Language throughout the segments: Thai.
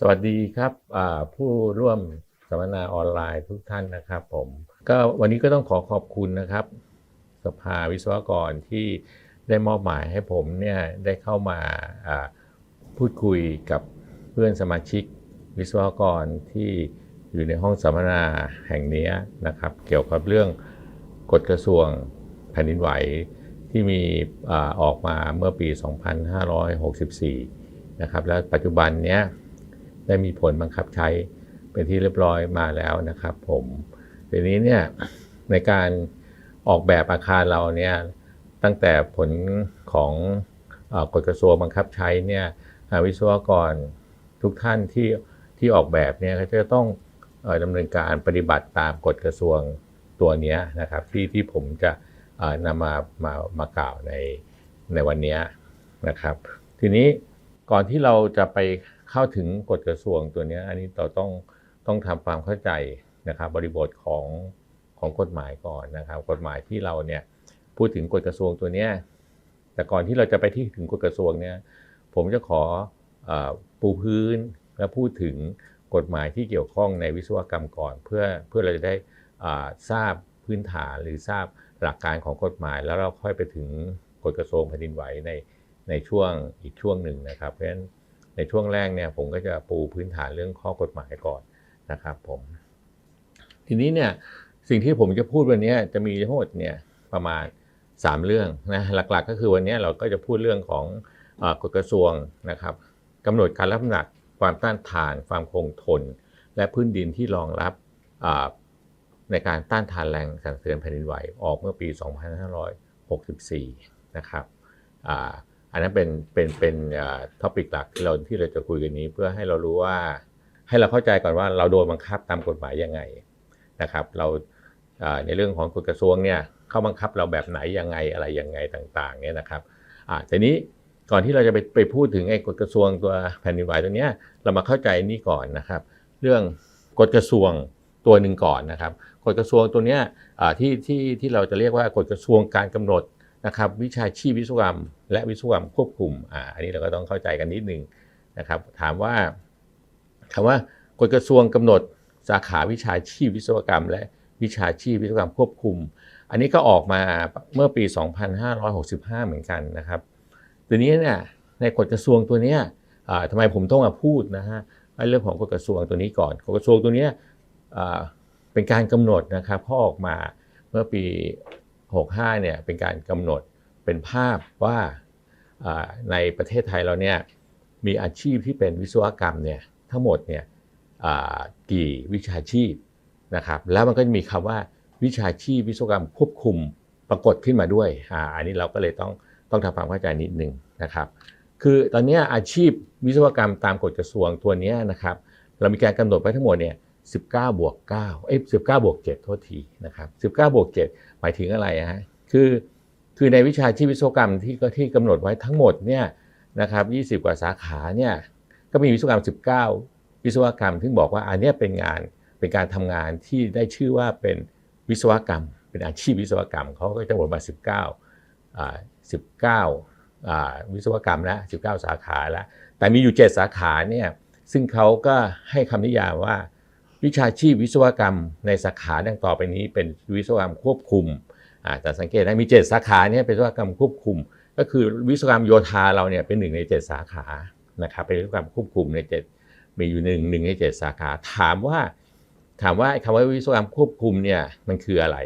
สวัสดีครับผู้ร่วมสัมมนาออนไลน์ทุกท่านนะครับผมก็วันนี้ก็ต้องขอขอบคุณนะครับ สภาวิศวกรที่ได้มอบหมายให้ผมเนี่ยได้เข้ามาพูดคุยกับเพื่อนสมาชิกวิศวกรที่อยู่ในห้องสัมมนาแห่งนี้นะครับ เกี่ยวกับเรื่องกฎกระทรวงแผ่นดินไหวที่มีอออกมาเมื่อปี 2564 นะครับและปัจจุบันเนี้ย ได้มีผลบังคับใช้เป็นที่เรียบร้อยมาแล้วนะครับ ผมทีนี้เนี่ยในการออกแบบอาคารเราเนี่ยตั้งแต่ผลของอกฎกระทรวงบังคับใช้เนี่ยวิศวกรทุกท่านที่ที่ออกแบบเนี่ยก็จะต้องดำเนินการปฏิบัติตามกฎกระทรวงตัวนี้นะครับ ที่ที่ผมจะเอ่อนำมามามากล่าวในในวันนี้นะครับ ทีนี้ก่อนที่เราจะไป เข้าถึงกฎกระทรวงตัวนี้อันนี้เราต้องต้องทำความเข้าใจนะครับบริบทของของกฎหมายก่อนนะครับ กฎหมายที่เราเนี่ยพูดถึงกฎกระทรวงตัวนี้แต่ก่อนที่เราจะไปที่ถึงกฎกระทรวงเนี่ยผมจะขออปูพื้นและพูดถึงกฎหมายที่เกี่ยวข้องในวิศวกรรมก่อน เพื่อเพื่อเราจะได้ทราบพื้นฐานหรือทราบหลักการของกฎหมาย แล้วเราค่อยไปถึงกฎกระทรวงแผ่นดินไหวในในช่วงอีกช่วงหนึ่งนะครับเพราะฉะนั้น ในช่วงแรกเนี่ยผมก็จะปูพื้นฐานเรื่องข้อกฎหมายก่อนนะครับผมทีนี้เนี่ยสิ่งที่ผมจะพูดวันนี้จะมีทั้งหมดเนี่ยประมาณ 3 เรื่องนะหลักๆก็คือวันนี้เราก็จะพูดเรื่องของอกฎกระทรวงนะครับกำหนดการรับหนักความต้านทาน ความคงทน และพื้นดินที่รองรับในการต้านทานแรงสั่นสะเทือนแผ่นดินไหวออกเมื่อปี 2564 นะครับ อันนั้นเป็นเป็นเป็นท็อปิกหลักที่เราที่เราจะคุยกันนี้เพื่อให้เรารู้ว่าให้เราเข้าใจก่อนว่าเราโดนบังคับตามกฎหมายยังไงนะครับ เราในเรื่องของกฎกระทรวงเนี่ยเข้าบังคับเราแบบไหนยังไงอะไรยังไงต่างๆเนี่ยนะครับอ่าทีนี้ก่อนที่เราจะไปไปพูดถึงไอ้กฎกระทรวงตัวแผ่นดินไหวตัวเนี้ยเรามาเข้าใจนี่ก่อนนะครับ เรื่องกฎกระทรวงตัวหนึ่งก่อนนะครับกฎกระทรวงตัวเนี้ยที่ที่ที่เราจะเรียกว่ากฎกระทรวงการกำหนด นะครับวิชาชีพวิศวกรรม และวิศวกรรมควบคุมอ่าอันนี้เราก็ต้องเข้าใจกันนิดนึงนะครับถามว่าถามว่ากฎกระทรวงกำหนดสาขาวิชาชีพวิศวกรรม และวิชาชีพวิศวกรรมควบคุม อันนี้ก็ออกมาเมื่อปี 2565 เหมือนกันนะครับทีนี้เนี่ยในกฎกระทรวงตัวเนี้ยอ่าทำไมผมต้องมาพูดนะฮะเรื่องของกฎกระทรวงตัวนี้ก่อนกฎกระทรวงตัวเนี้ยอ่าเป็นการกำหนดนะครับข้อออกมาเมื่อปี 65เนี่ยเป็นการกำหนดเป็นภาพว่าในประเทศไทยเราเนี่ยมีอาชีพที่เป็นวิศวกรรมเนี่ยทั้งหมดเนี่ยกี่วิชาชีพนะครับแล้วมันก็จะมีคำว่าวิชาชีพวิศวกรรมควบคุมปรากฏขึ้นมาด้วยอ่าอันนี้เราก็เลยต้องต้องทำความเข้าใจนิดนึงนะครับ คือตอนนี้อาชีพวิศวกรรมตามกฎกระทรวงตัวเนี้ยนะครับ เรามีการกำหนดไว้ทั้งหมดเนี่ย 19บวก9เอ้ย19บวก7โทษทีนะครับ19บวก7หมายถึงอะไรฮะคือคือในวิชาชีพวิศวกรรมที่ก็ที่กำหนดไว้ทั้งหมดเนี่ยนะครับ20 กว่าสาขาเนี่ยก็มีวิศวกรรม 19 วิศวกรรมที่บอกว่าอันนี้เป็นงานเป็นการทำงานที่ได้ชื่อว่าเป็นวิศวกรรม เป็นอาชีพวิศวกรรมเขาก็จะบอกมา 19อ่า19อ่าวิศวกรรมแล้ว19 สาขาแล้วแต่มีอยู่ 7 สาขาเนี่ยซึ่งเขาก็ให้คำนิยามว่า วิชาชีพวิศวกรรมในสาขาดังต่อไปนี้เป็นวิศวกรรมควบคุมอ่าแต่สังเกตได้มี 7 สาขาเนี่ยเป็นวิศวกรรมควบคุม ก็คือวิศวกรรมโยธาเราเนี่ยเป็นหนึ่งใน 7 สาขานะครับเป็นวิศวกรรมควบคุมใน 7 มีอยู่หนึ่งหนึ่งใน 7 สาขา ถามว่า ถามว่าคำว่าวิศวกรรมควบคุมเนี่ยมันคืออะไร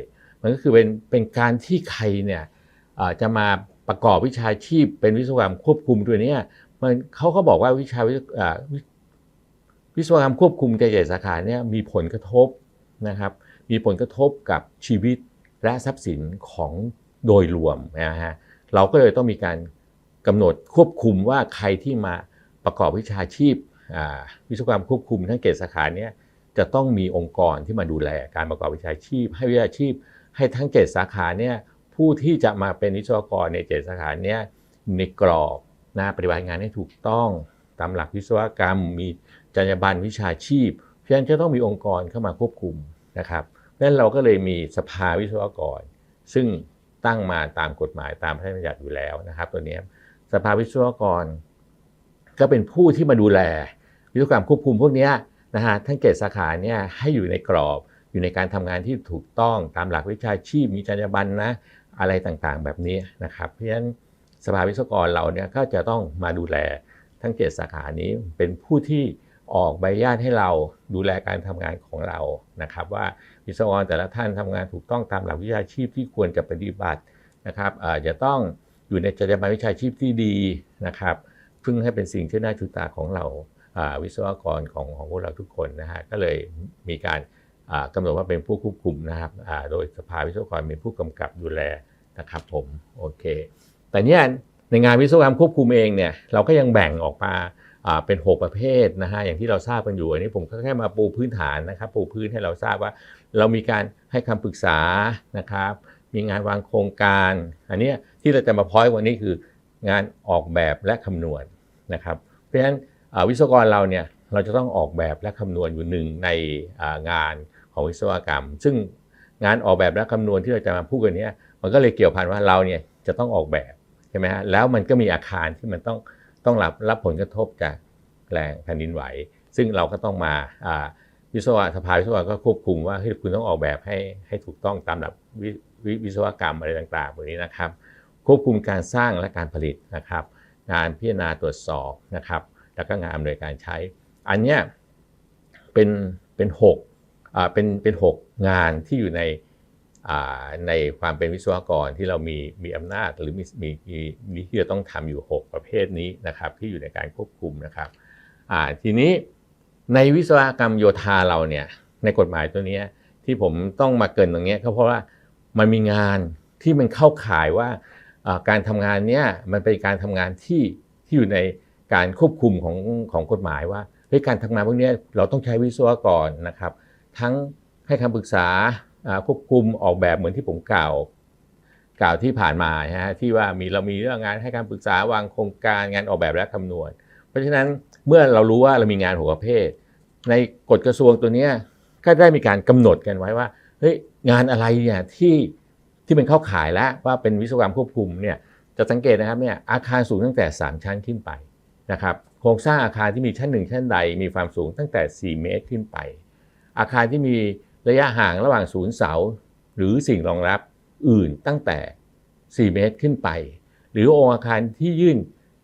มันก็คือเป็นเป็นการที่ใครเนี่ยอ่าจะมาประกอบวิชาชีพเป็นวิศวกรรมควบคุมตัวเนี้ยมันเขาก็บอกว่าวิชา วิอ่าวิวิศวกรรมควบคุมใจใหญ่สาขาเนี่ยมีผลกระทบนะครับมีผลกระทบกับชีวิตและทรัพย์สินของโดยรวมนะฮะเราก็เลยต้องมีการกำหนดควบคุมว่าใครที่มาประกอบวิชาชีพวิศวกรรมควบคุมทั้งเกตสาขาเนี่ยจะต้องมีองค์กรที่มาดูแลการประกอบวิชาชีพ ให้วิชาชีพ ให้ทั้งเกตสาขาเนี่ยผู้ที่จะมาเป็นวิศวกรในเกตสาขาเนี่ยในกรอบนะปฏิบัติงานให้ถูกต้องตามหลักวิศวกรรมมี จรรยาบรรณวิชาชีพ เพราะฉะนั้นจะต้องมีองค์กรเข้ามาควบคุมนะครับดังนั้นเราก็เลยมีสภาวิศวกร ซึ่งตั้งมาตามกฎหมายตามพระราชบัญญัติอยู่แล้วนะครับ ตัวนี้สภาวิศวกร ก็เป็นผู้ที่มาดูแล วิศวกรรมควบคุมพวกนี้นะฮะทั้งเกตสาขาเนี่ยให้อยู่ในกรอบอยู่ในการทำงานที่ถูกต้องตามหลักวิชาชีพ มีจรรยาบรรณนะอะไรต่างๆ แบบนี้นะครับ เพราะฉะนั้นสภาวิศวกรเราเนี่ยก็จะต้องมาดูแลทั้งเกตสาขานี้เป็นผู้ที่ ออกใบอนุญาตให้เราดูแลการทำงานของเรานะครับ ว่าวิศวกรแต่ละท่านทำงานถูกต้องตามหลักวิชาชีพที่ควรจะปฏิบัตินะครับอ่อจะต้องอยู่ในจรรยาบรรณวิชาชีพที่ดีนะครับพึ่งให้เป็นสิ่งที่น่าชูตาของเราอ่าวิศวกรของของพวกเราทุกคนนะฮะก็เลยมีการอ่ากำหนดว่าเป็นผู้ควบคุมนะครับอ่าโดยสภาวิศวกรเป็นผู้กำกับดูแลนะครับผมโอเค แต่เนี่ยในงานวิศวกรรมควบคุมเองเนี่ยเราก็ยังแบ่งออกมา เป็น 6 ประเภทนะฮะอย่างที่เราทราบกันอยู่อันนี้ผมแค่มาปูพื้นฐานนะครับ ปูพื้นให้เราทราบว่า เรามีการให้คำปรึกษานะครับ มีงานวางโครงการ อันนี้ที่เราจะมาพอยต์วันนี้คืองานออกแบบและคำนวณนะครับ เพราะฉะนั้นวิศวกรเราเนี่ยเราจะต้องออกแบบและคำนวณอยู่หนึ่งในงานของวิศวกรรม ซึ่งงานออกแบบและคำนวณที่เราจะมาพูดกันเนี้ยมันก็เลยเกี่ยวพันว่าเราเนี่ยจะต้องออกแบบใช่ไหมฮะแล้วมันก็มีอาคารที่มันต้อง ต้องรับรับผลกระทบจากแรงแผ่นดินไหว ซึ่งเราก็ต้องมาวิศวะสภาวิศวะก็ควบคุมว่าเฮ้ยคุณต้องออกแบบให้ให้ถูกต้องตามหลักววิศวกรรมอะไรต่างๆแบบนี้นะครับ ควบคุมการสร้างและการผลิตนะครับ งานพิจารณาตรวจสอบนะครับ แล้วก็งานอำนวยการใช้ อันเนี้ยเป็นเป็นหกอ่าเป็นเป็นหกงานที่อยู่ใน ในความเป็นวิศวกรที่เรามีมีอำนาจหรือมีมีมีมีที่จะต้องทำอยู่ 6 ประเภทนี้นะครับ ที่อยู่ในการควบคุมนะครับทีนี้ในวิศวกรรมโยธาเราเนี่ยในกฎหมายตัวนี้ที่ผมต้องมาเกินตรงนี้ก็เพราะว่ามันมีงานที่มันเข้าข่ายว่าการทำงานเนี้ยมันเป็นการทำงานที่ที่อยู่ในการควบคุมของของกฎหมายว่าเฮ้ยการทำงานพวกนี้เราต้องใช้วิศวกรนะครับ ทั้งให้คำปรึกษา ควบคุมออกแบบเหมือนที่ผมกล่าวกล่าวที่ผ่านมานะฮะที่ว่ามีเรามีเรื่องงานให้การปรึกษาวางโครงการงานออกแบบและคำนวณ เพราะฉะนั้นเมื่อเรารู้ว่าเรามีงานหัวประเภท ในกฎกระทรวงตัวนี้ก็ได้มีการกำหนดกันไว้ว่าเฮ้ยงานอะไรเนี่ยที่ที่เป็นเข้าขายแล้วว่าเป็นวิศวกรรมควบคุมเนี่ยจะสังเกตนะครับเนี่ยอาคารสูงตั้งแต่ 3 ชั้นขึ้นไปนะครับโครงสร้างอาคารที่มีชั้น 1 ชั้นใดมีความสูงตั้งแต่ 4 เมตรขึ้นไป อาคารที่มี ระยะห่างระหว่างศูนย์เสา หรือสิ่งรองรับอื่นตั้งแต่ 4 เมตรขึ้นไป หรือองค์อาคารที่ยื่น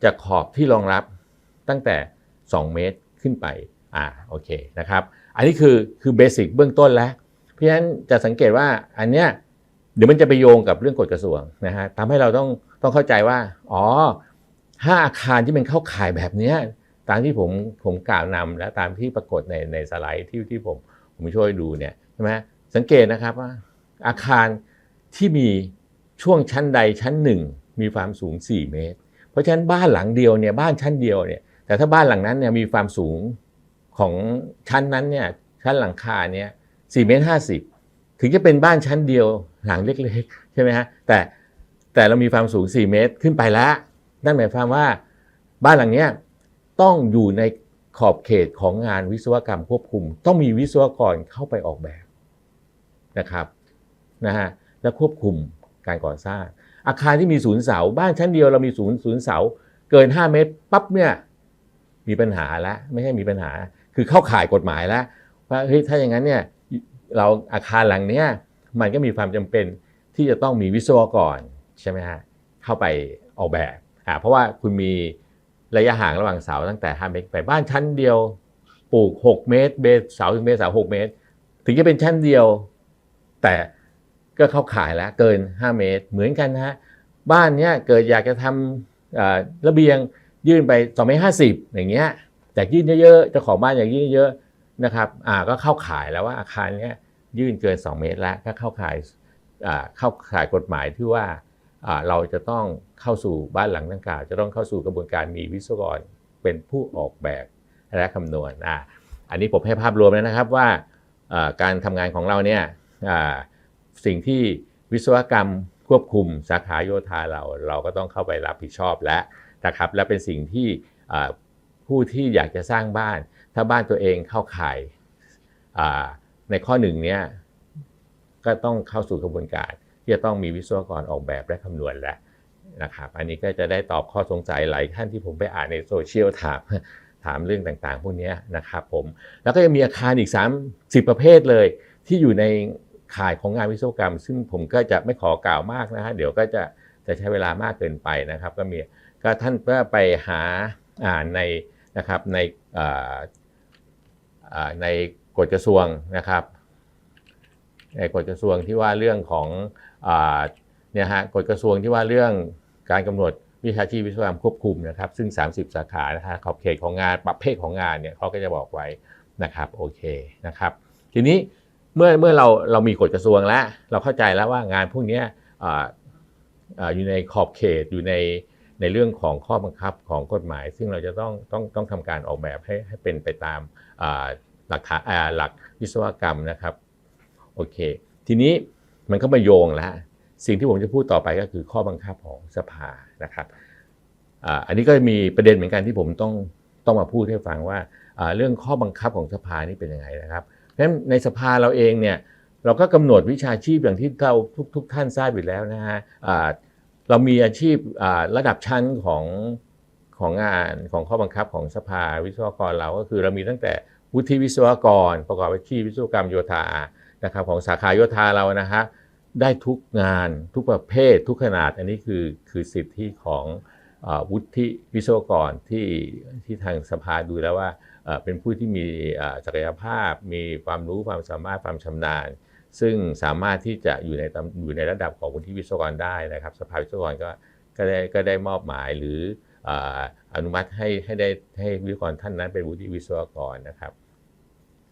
จากขอบที่รองรับตั้งแต่ 2 เมตรขึ้นไปอ่าโอเคนะครับ อันนี้คือคือเบสิกเบื้องต้นแล้ว เพราะฉะนั้นจะสังเกตว่าอันเนี้ยเดี๋ยวมันจะไปโยงกับเรื่องกฎกระทรวงนะฮะทำให้เราต้องต้องเข้าใจว่า อ๋อห้าอาคารที่เป็นเข้าข่ายแบบเนี้ยตามที่ผมผมกล่าวนำและตามที่ปรากฏในในสไลด์ที่ที่ผมผมช่วยดูเนี่ย ช่ไหมสังเกตนะครับว่าอาคารที่มีช่วงชั้นใดชั้นหนึ่งมีความสูง 4 เมตร เพราะฉะนั้นบ้านหลังเดียวเนี่ยบ้านชั้นเดียวเนี่ยแต่ถ้าบ้านหลังนั้นเนี่ยมีความสูงของชั้นนั้นเนี่ยชั้นหลังคาเนี่ยสี่เมตรห้าสิบถึงจะเป็นบ้านชั้นเดียวหลังเล็กๆใช่ไหมฮะแต่แต่เรามีความสูง 4 เมตรขึ้นไปแล้ว นั่นหมายความว่าบ้านหลังเนี้ยต้องอยู่ในขอบเขตของงานวิศวกรรมควบคุม ต้องมีวิศวกรเข้าไปออกแบบ นะครับนะฮะและควบคุมการก่อสร้าง อาคารที่มีศูนย์เสาบ้านชั้นเดียวเรามีศูนย์ศูนย์เสาเกิน 5 เมตรปั๊บเนี่ยมีปัญหาแล้วไม่ใช่มีปัญหา คือเข้าข่ายกฎหมายแล้วว่าเฮ้ยถ้าอย่างนั้นเนี่ยเราอาคารหลังเนี้ยมันก็มีความจำเป็นที่จะต้องมีวิศวกรใช่ไหมฮะเข้าไปออกแบบอ่าเพราะว่าคุณมีระยะห่างระหว่างเสาตั้งแต่ 5 เมตรไปบ้านชั้นเดียวปลูก 6 เมตรเบสเสาถึงเบสเสา6เมตร ถึงจะเป็นชั้นเดียว แต่ก็เข้าข่ายแล้วเกิน 5 เมตร เหมือนกันนะฮะบ้านเนี้ยเกิดอยากจะทำระเบียงยื่นไป2เมตรห้าสิบอย่างเงี้ยอยากยื่นเยอะๆเจ้าของบ้านอยากยื่นเยอะๆนะครับอ่าก็เข้าข่ายแล้วว่าอาคารเนี้ยยื่นเกิน 2 เมตรแล้วก็เข้าข่ายอ่าเข้าข่ายกฎหมายที่ว่าอ่าเราจะต้องเข้าสู่บ้านหลังดังกล่าว จะต้องเข้าสู่กระบวนการมีวิศวกรเป็นผู้ออกแบบและคำนวณอ่าอันนี้ผมให้ภาพรวมแล้วนะครับว่าการทำงานของเราเนี่ย สิ่งที่วิศวกรรมควบคุมสาขาโยธาเราเราก็ต้องเข้าไปรับผิดชอบและนะครับและเป็นสิ่งที่ผู้ที่อยากจะสร้างบ้าน ถ้าบ้านตัวเองเข้าข่ายในข้อหนึ่งเนี้ยก็ต้องเข้าสู่กระบวนการที่จะต้องมีวิศวกรออกแบบและคำนวณแล้วนะครับอันนี้ก็จะได้ตอบข้อสงสัยหลายท่านที่ผมไปอ่านในโซเชียลถามถามเรื่องต่างๆ พวกนี้นะครับผมแล้วก็ยังมีอาคารอีก 30 ประเภทเลยที่อยู่ใน ข่ายของงานวิศวกรรม ซึ่งผมก็จะไม่ขอกล่าวมากนะฮะเดี๋ยวก็จะจะใช้เวลามากเกินไปนะครับ ก็มีก็ท่านก็ไปหาอ่านในนะครับในอ่อในกฎกระทรวงนะครับ ในกฎกระทรวงที่ว่าเรื่องของอเนี่ยฮะกฎกระทรวงที่ว่าเรื่องการกำหนดวิชาชีพวิศวกรรมควบคุมนะครับ ซึ่ง 30 สาขานะฮะขอบเขตของงานประเภทของงานเนี่ยเขาก็จะบอกไว้นะครับโอเคนะครับ ทีนี้ เมื่อเมื่อเราเรามีกฎกระทรวงแล้ว เราเข้าใจแล้วว่างานพวกนี้ออยู่ในขอบเขตอยู่ในในเรื่องของข้อบังคับของกฎหมาย ซึ่งเราจะต้องต้องต้องทำการออกแบบให้ให้เป็นไปตามหลักฐานอ่าหลักวิศวกรรมนะครับโอเค ทีนี้มันก็มาโยงแล้วสิ่งที่ผมจะพูดต่อไปก็คือข้อบังคับของสภานะครับอันนี้ก็มีประเด็นเหมือนกันที่ผมต้องต้องมาพูดให้ฟังว่าเรื่องข้อบังคับของสภานี่เป็นยังไงนะครับ ฉะนั้นในสภาเราเองเนี่ยเราก็กำหนดวิชาชีพอย่างที่เราทุกทุกท่านทราบอยู่แล้วนะฮะเรามีอาชีพระดับชั้นของของงานของข้อบังคับของสภาวิศวกรเราก็คือเรามีตั้งแต่วุฒิวิศวกร ประกอบอาชีพวิศวกรรมโยธานะครับของสาขาโยธาเรานะฮะได้ทุกงานทุกประเภททุกขนาดอันนี้คือคือสิทธิของอวุฒิวิศวกรที่ที่ทางสภาดูแล้วว่า เป็นผู้ที่มีศักยภาพ มีความรู้ความสามารถความชำนาญ ซึ่งสามารถที่จะอยู่ในอยู่ในระดับของวุฒิวิศวกรได้นะครับ สภาวิศวกรก็ก็ได้ก็ได้มอบหมายหรืออนุมัติให้ให้ได้ให้วิศวกรท่านนั้นเป็นวุฒิวิศวกรนะครับ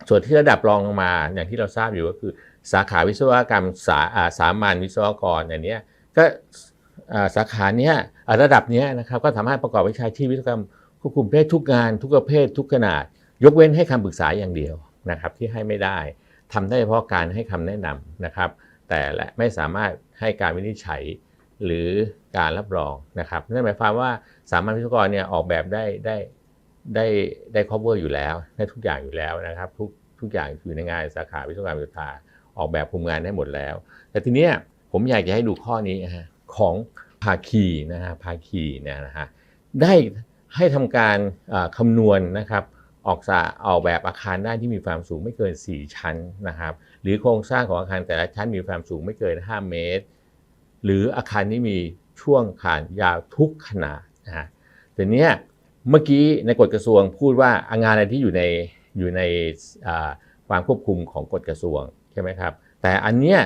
ส่วนที่ระดับรองลงมาอย่างที่เราทราบอยู่ก็คือ สาขาวิศวกรรมสาาสามัญวิศวกรอันนี้ก็สาขาเนี้ยระดับเนี้ยนะครับก็สามารถประกอบวิชาชีพวิศวกรรม ควบคุมได้ทุกงานทุกประเภททุกขนาด ยกเว้นให้คำปรึกษาอย่างเดียวนะครับที่ให้ไม่ได้ทำได้เฉพาะการให้คำแนะนำนะครับ แต่และไม่สามารถให้การวินิจฉัยหรือการรับรองนะครับนั่นหมายความว่าสามัญวิศวกรเนี่ยออกแบบได้ได้ได้ได้ cover อยู่แล้วได้ทุกอย่างอยู่แล้วนะครับ ทุกทุกอย่างอยู่ในงานสาขาวิศวกรรมโยธาออกแบบคุมงานได้หมดแล้ว แต่ทีเนี้ยผมอยากจะให้ดูข้อนี้นะฮะของภาคีนะฮะภาคีเนี่ยนะฮะได้ ให้ทำการคำนวณนะครับออกสาออกแบบอาคารได้ที่มีความสูงไม่เกิน 4 ชั้นนะครับ หรือโครงสร้างของอาคารแต่ละชั้นมีความสูงไม่เกิน 5 เมตร หรืออาคารนี้มีช่วงขานยาวทุกขนาดนะฮะแต่เนี้ยเมื่อกี้ในกฎกระทรวงพูดว่างานอะไรที่อยู่ในอยู่ในความควบคุมของกฎกระทรวงใช่ไหมครับแต่อันเนี้ย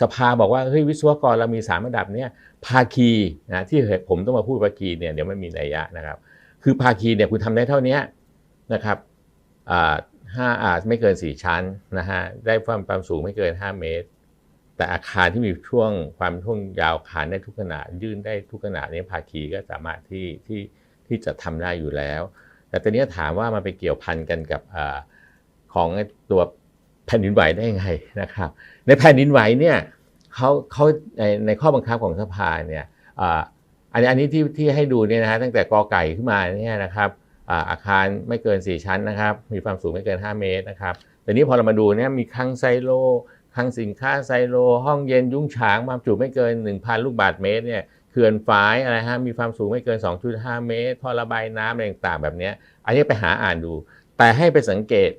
สภาบอกว่าเฮ้ยวิศวกรเรามีสามระดับเนี้ยภาคีนะที่ผมต้องมาพูดภาคีเนี่ยเดี๋ยวไม่มีนัยยะนะครับ คือภาคีเนี่ยคุณทำได้เท่านี้นะครับอ่าห้าอาไม่เกิน 4 ชั้นนะฮะได้ความความสูงไม่เกิน 5 เมตร แต่อาคารที่มีช่วงความช่วงยาวอาคารได้ทุกขนาดยื่นได้ทุกขนาดนี้ภาคีก็สามารถที่ที่ที่จะทำได้อยู่แล้ว แต่ตอนนี้ถามว่ามันไปเกี่ยวพันกันกับอของตัวแผ่นดินไหวได้ยังไงนะครับ ในแผ่นดินไหวเนี่ยเขาเขาในในข้อบังคับของสภาเนี่ย อันนี้อันนี้ที่ที่ให้ดูเนี่ยนะฮะตั้งแต่กอไก่ขึ้นมาเนี่ยนะครับอาคารไม่เกิน 4 ชั้นนะครับ มีความสูงไม่เกิน 5 เมตรนะครับแต่นี้พอเรามาดูเนี่ยมีคลังไซโลคลังสินค้าไซโล ห้องเย็นยุ้งฉางความจุไม่เกิน 1,000 ลูกบาศก์เมตรเนี่ยเขื่อนฝายอะไรฮะมีความสูงไม่เกิน 2.5 เมตรท่อระบายน้ำอะไรต่างๆแบบนี้อันนี้ไปหาอ่านดู แต่ให้ไปสังเกต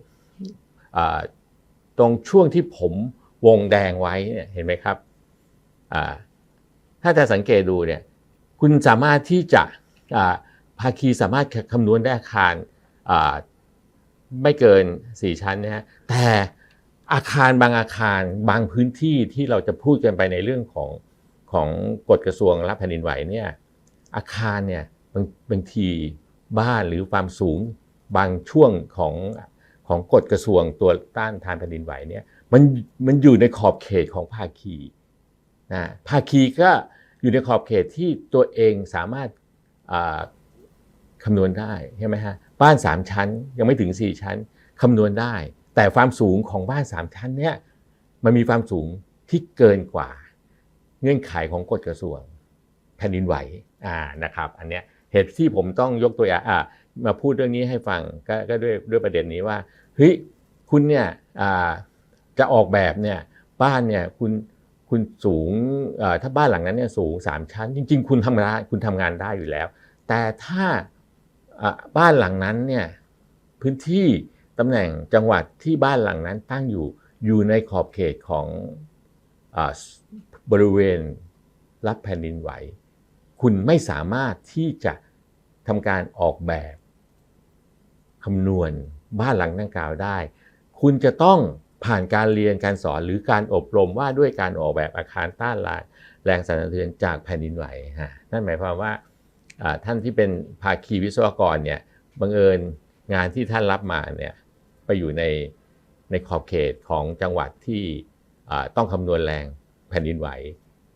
ตรงช่วงที่ผมวงแดงไว้เนี่ยเห็นไหมครับถ้าจะสังเกตดูเนี่ย คุณสามารถที่จะอ่าภาคีสามารถคำนวณได้อาคารไม่เกิน 4 ชั้นนะฮะแต่อาคารบางอาคารบางพื้นที่ที่เราจะพูดกันไปในเรื่องของของกฎกระทรวงรับแผ่นดินไหวเนี่ยอาคารเนี่ยบางบางทีบ้านหรือความสูงบางช่วงของของกฎกระทรวงตัวต้านทานแผ่นดินไหวเนี่ยมันมันอยู่ในขอบเขตของภาคีนะภาคีก็ อยู่ในขอบเขตที่ตัวเองสามารถคำนวณได้ใช่ไหมฮะบ้าน 3 ชั้นยังไม่ถึง 4 ชั้นคำนวณได้ แต่ความสูงของบ้าน 3 ชั้นเนี่ยมันมีความสูงที่เกินกว่า เงื่อนไขของกฎกระทรวงแผ่นดินไหวอ่านะครับอันเนี้ยเหตุที่ผมต้องยกตัวอย่างอ่ามาพูดเรื่องนี้ให้ฟังก็ก็ด้วยด้วยประเด็นนี้ว่าเฮ้ยคุณเนี่ยอ่าจะออกแบบเนี่ยบ้านเนี่ยคุณ คุณสูงถ้าบ้านหลังนั้นเนี่ยสูง 3 ชั้น จริง ๆ คุณทำงานคุณทำงานได้อยู่แล้ว แต่ถ้าบ้านหลังนั้นเนี่ยพื้นที่ตำแหน่งจังหวัดที่บ้านหลังนั้นตั้งอยู่อยู่ในขอบเขตของอบริเวณรับแผ่นดินไหว คุณไม่สามารถที่จะทำการออกแบบคำนวณบ้านหลังดังกล่าวได้ คุณจะต้อง ผ่านการเรียนการสอนหรือการอบรมว่าด้วยการออกแบบอาคารต้านแรงสั่นสะเทือนจากแผ่นดินไหวฮะนั่นหมายความว่าท่านที่เป็นภาคีวิศวกรเนี่ยบังเอิญงานที่ท่านรับมาเนี่ยไปอยู่ในในขอบเขตของจังหวัดที่ต้องคำนวณแรงแผ่นดินไหว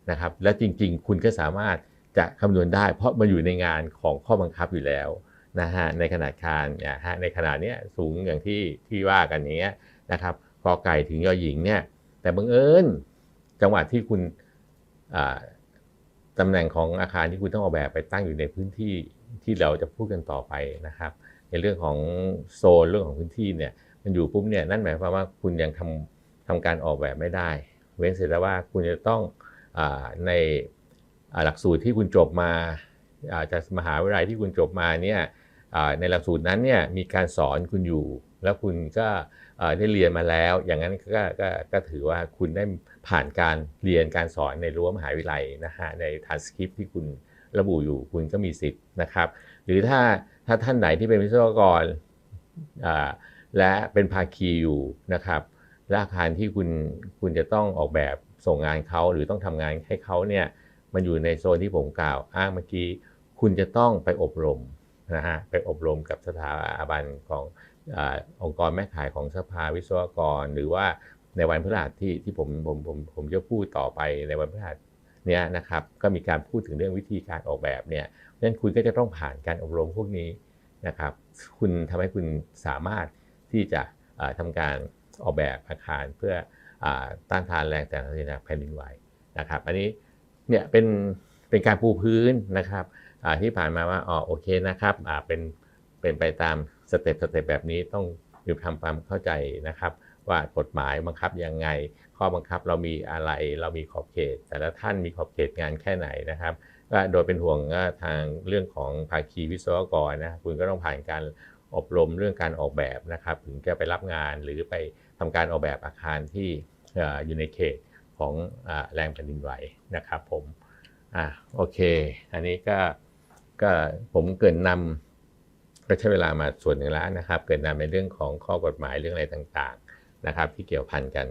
นะครับ และจริงๆ คุณก็สามารถจะคำนวณได้ เพราะมันอยู่ในงานของข้อบังคับอยู่แล้วนะฮะในขนาดคานเนี่ยฮะในขนาดเนี้ยสูงอย่างที่ที่ว่ากันอย่างเงี้ยนะครับ กอไก่ถึงยอหญิงเนี่ย แต่บังเอิญจังหวัดที่คุณตำแหน่งของอาคารที่คุณต้องออกแบบไปตั้งอยู่ในพื้นที่ที่เราจะพูดกันต่อไปนะครับ ในเรื่องของโซนเรื่องของพื้นที่เนี่ยมันอยู่ปุ๊บเนี่ยนั่นหมายความว่าคุณยังทำทำการออกแบบไม่ได้ เว้นเสร็จแล้วว่าคุณจะต้องอในหลักสูตรที่คุณจบมาอาจากมหาวิทยาลัยที่คุณจบมาเนี่ยในหลักสูตรนั้นเนี่ยมีการสอนคุณอยู่ แล้วคุณก็ได้เรียนมาแล้ว อย่างนั้นก็ก็ก็ถือว่าคุณได้ผ่านการเรียนการสอนในรั้วมหาวิทยาลัยนะฮะในทานสคริปที่คุณระบุอยู่คุณก็มีสิทธิ์นะครับ หรือถ้าถ้าท่านไหนที่เป็นวิศวกรและเป็นภาคีอยู่นะครับและอาคารที่คุณคุณจะต้องออกแบบส่งงานเขาหรือต้องทำงานให้เขาเนี่ยมันอยู่ในโซนที่ผมกล่าวอ้างเมื่อกี้ คุณจะต้องไปอบรมนะฮะไปอบรมกับสถาบันของ อองค์กรแม่ขายของสภาวิศวกร หรือว่าในวันพฤหัสที่ที่ผมผมผมผมจะพูดต่อไปในวันพฤหัสเนี่ยนะครับก็มีการพูดถึงเรื่องวิธีการออกแบบเนี่ยเพราะฉะนั้นคุณก็จะต้องผ่านการอบรมพวกนี้นะครับ คุณทำให้คุณสามารถที่จะทำาการออกแบบอาคารเพื่ออต้านทานแรงแต่ละจากแผ่นดินไหวนะครับ อันนี้เนี่ยเป็นเป็นการปูพื้นนะครับที่ผ่านมาว่าอ๋อโอเคนะครับเป็นเป็นไปตาม สเต็ปสเต็ปแบบนี้ต้องมีทำความเข้าใจนะครับ ว่ากฎหมายบังคับยังไง ข้อบังคับเรามีอะไร เรามีขอบเขต แต่ละท่านมีขอบเขตงานแค่ไหนนะครับก็โดยเป็นห่วงทางเรื่องของภาคีวิศวกรนะคุณก็ต้องผ่านการอบรมเรื่องการออกแบบนะครับ ถึงจะไปรับงานหรือไปทำการออกแบบอาคารที่อยู่ในเขตของอแรงแผ่นดินไหวนะครับผมอะโอเค อันนี้ก็ก็ผมเกินนำ ก็ใช้เวลามาส่วนหนึ่งแล้วนะครับ เกิดนำในเรื่องของข้อกฎหมายเรื่องอะไรต่างๆนะครับ ที่เกี่ยวพันกัน